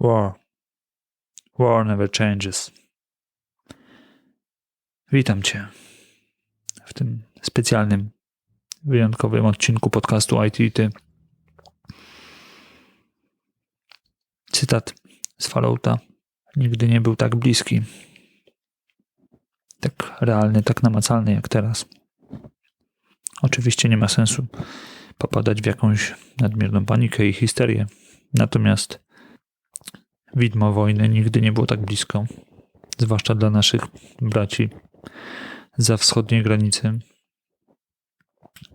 War. War never changes. Witam Cię w tym specjalnym, wyjątkowym odcinku podcastu IT. Cytat z Fallouta. Nigdy nie był tak bliski. Tak realny, tak namacalny jak teraz. Oczywiście nie ma sensu popadać w jakąś nadmierną panikę i histerię. Natomiast widmo wojny nigdy nie było tak blisko, zwłaszcza dla naszych braci za wschodniej granicy,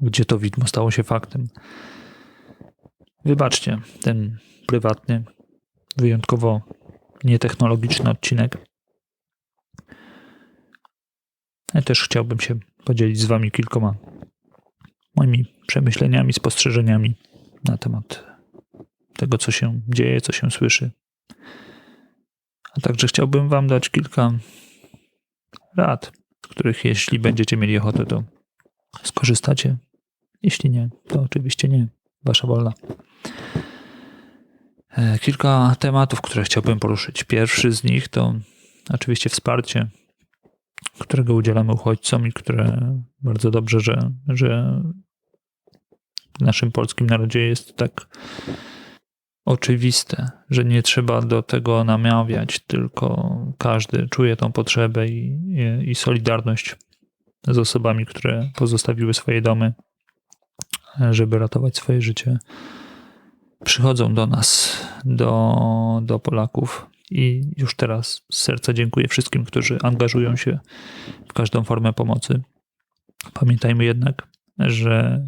gdzie to widmo stało się faktem. Wybaczcie ten prywatny, wyjątkowo nietechnologiczny odcinek. Ja też chciałbym się podzielić z Wami kilkoma moimi przemyśleniami, spostrzeżeniami na temat tego, co się dzieje, co się słyszy. A także chciałbym Wam dać kilka rad, których jeśli będziecie mieli ochotę, to skorzystacie. Jeśli nie, to oczywiście nie. Wasza wolna. E, kilka tematów, które chciałbym poruszyć. Pierwszy z nich to oczywiście wsparcie, którego udzielamy uchodźcom i które bardzo dobrze, że, że w naszym polskim narodzie jest tak oczywiste, że nie trzeba do tego namawiać, tylko każdy czuje tą potrzebę i, i, i solidarność z osobami, które pozostawiły swoje domy, żeby ratować swoje życie. Przychodzą do nas, do, do Polaków i już teraz z serca dziękuję wszystkim, którzy angażują się w każdą formę pomocy. Pamiętajmy jednak, że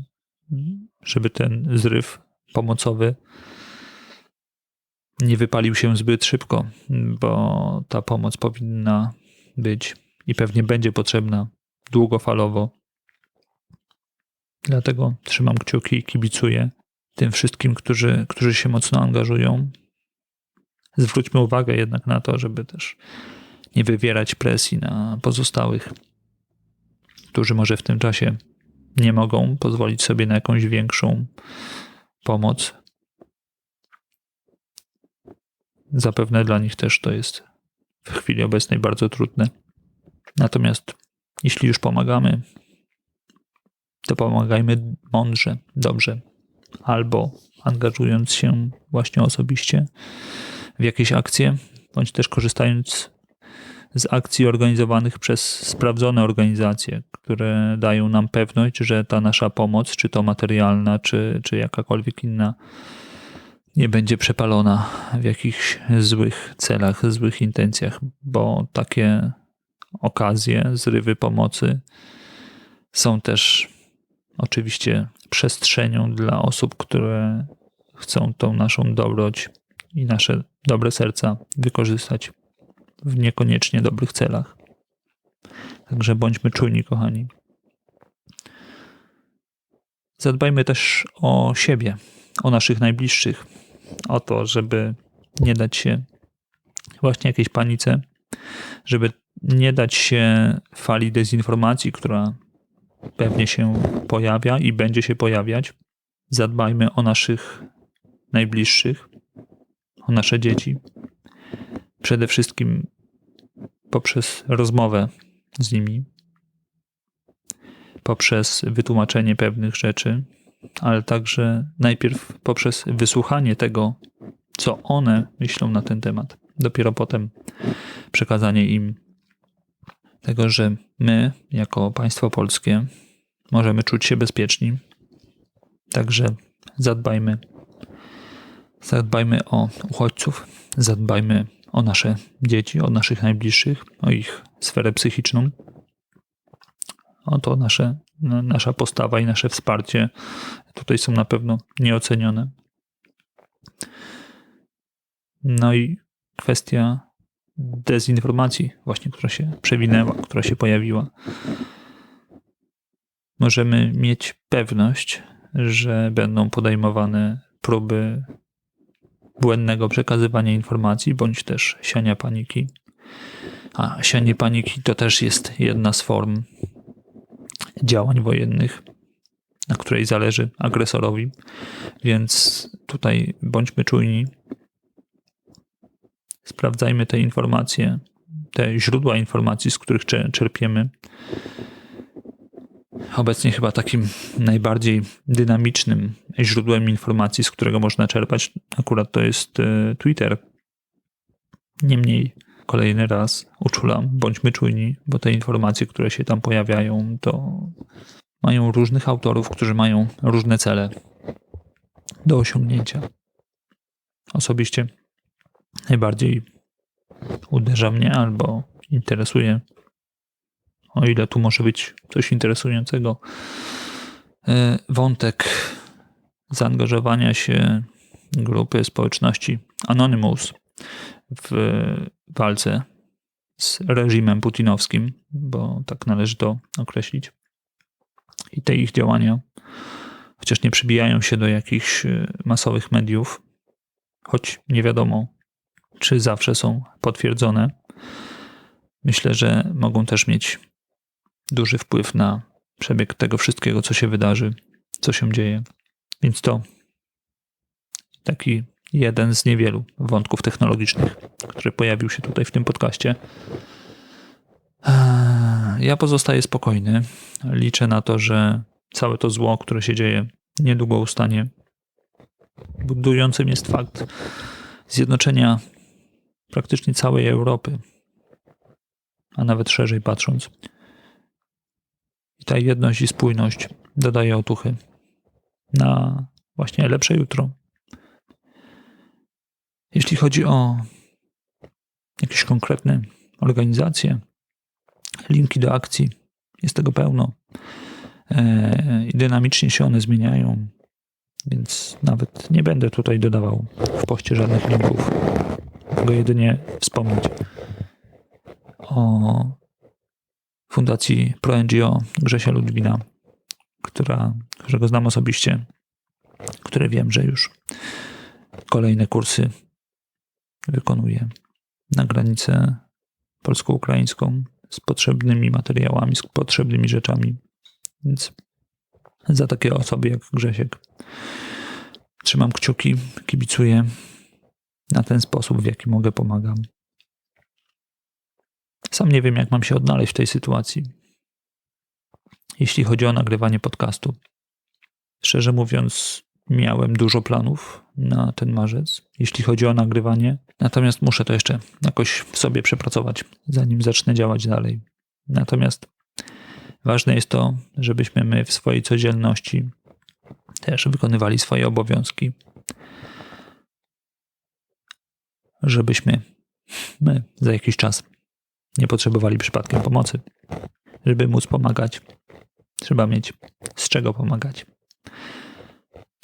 żeby ten zryw pomocowy nie wypalił się zbyt szybko, bo ta pomoc powinna być i pewnie będzie potrzebna długofalowo. Dlatego trzymam kciuki i kibicuję tym wszystkim, którzy, którzy się mocno angażują. Zwróćmy uwagę jednak na to, żeby też nie wywierać presji na pozostałych, którzy może w tym czasie nie mogą pozwolić sobie na jakąś większą pomoc. Zapewne dla nich też to jest w chwili obecnej bardzo trudne. Natomiast jeśli już pomagamy, to pomagajmy mądrze, dobrze, albo angażując się właśnie osobiście w jakieś akcje, bądź też korzystając z akcji organizowanych przez sprawdzone organizacje, które dają nam pewność, że ta nasza pomoc, czy to materialna, czy, czy jakakolwiek inna, nie będzie przepalona w jakichś złych celach, złych intencjach, bo takie okazje, zrywy pomocy są też oczywiście przestrzenią dla osób, które chcą tą naszą dobroć i nasze dobre serca wykorzystać w niekoniecznie dobrych celach. Także bądźmy czujni, kochani. Zadbajmy też o siebie, o naszych najbliższych, o to, żeby nie dać się właśnie jakiejś panice, żeby nie dać się fali dezinformacji, która pewnie się pojawia i będzie się pojawiać. Zadbajmy o naszych najbliższych, o nasze dzieci. Przede wszystkim poprzez rozmowę z nimi, poprzez wytłumaczenie pewnych rzeczy, ale także najpierw poprzez wysłuchanie tego, co one myślą na ten temat. Dopiero potem przekazanie im tego, że my, jako państwo polskie, możemy czuć się bezpieczni. Także zadbajmy. Zadbajmy o uchodźców, zadbajmy o nasze dzieci, o naszych najbliższych, o ich sferę psychiczną. Oto nasze, nasza postawa i nasze wsparcie tutaj są na pewno nieocenione. No i kwestia dezinformacji, właśnie, która się przewinęła, która się pojawiła. Możemy mieć pewność, że będą podejmowane próby błędnego przekazywania informacji, bądź też siania paniki. A sianie paniki to też jest jedna z form działań wojennych, na której zależy agresorowi, więc tutaj bądźmy czujni. sprawdzajmy te informacje, te źródła informacji, z których cze- czerpiemy. Obecnie chyba takim najbardziej dynamicznym źródłem informacji, z którego można czerpać, akurat to jest e, Twitter. Niemniej kolejny raz uczulam, bądźmy czujni, bo te informacje, które się tam pojawiają, to mają różnych autorów, którzy mają różne cele do osiągnięcia. Osobiście najbardziej uderza mnie albo interesuje, o ile tu może być coś interesującego, e, wątek zaangażowania się grupy społeczności Anonymous w walce z reżimem putinowskim, bo tak należy to określić. I te ich działania, chociaż nie przybijają się do jakichś e, masowych mediów, choć nie wiadomo, czy zawsze są potwierdzone, myślę, że mogą też mieć duży wpływ na przebieg tego wszystkiego, co się wydarzy, co się dzieje. Więc to taki jeden z niewielu wątków technologicznych, który pojawił się tutaj w tym podcaście. Ja pozostaję spokojny. Liczę na to, że całe to zło, które się dzieje, niedługo ustanie. Budującym jest fakt zjednoczenia praktycznie całej Europy, a nawet szerzej patrząc. I ta jedność i spójność dodaje otuchy na właśnie lepsze jutro. Jeśli chodzi o jakieś konkretne organizacje, linki do akcji, jest tego pełno. E, I dynamicznie się one zmieniają, więc nawet nie będę tutaj dodawał w poście żadnych linków. Mogę jedynie wspomnieć o Fundacji ProNGO Grzesia Ludwina, która, którego znam osobiście, które wiem, że już kolejne kursy wykonuje na granicę polsko-ukraińską z potrzebnymi materiałami, z potrzebnymi rzeczami. Więc za takie osoby jak Grzesiek trzymam kciuki, kibicuję na ten sposób, w jaki mogę, pomagam. Sam nie wiem, jak mam się odnaleźć w tej sytuacji. Jeśli chodzi o nagrywanie podcastu, szczerze mówiąc, miałem dużo planów na ten marzec, jeśli chodzi o nagrywanie. Natomiast muszę to jeszcze jakoś w sobie przepracować, zanim zacznę działać dalej. Natomiast ważne jest to, żebyśmy my w swojej codzienności też wykonywali swoje obowiązki. Żebyśmy my za jakiś czas nie potrzebowali przypadkiem pomocy. Żeby móc pomagać, trzeba mieć z czego pomagać.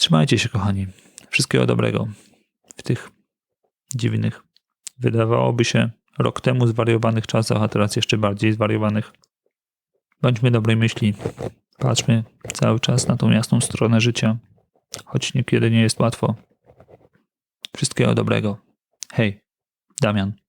Trzymajcie się, kochani. Wszystkiego dobrego w tych dziwnych, wydawałoby się rok temu zwariowanych czasach, a teraz jeszcze bardziej zwariowanych. Bądźmy dobrej myśli. Patrzmy cały czas na tą jasną stronę życia, choć niekiedy nie jest łatwo. Wszystkiego dobrego. Hej, Damian.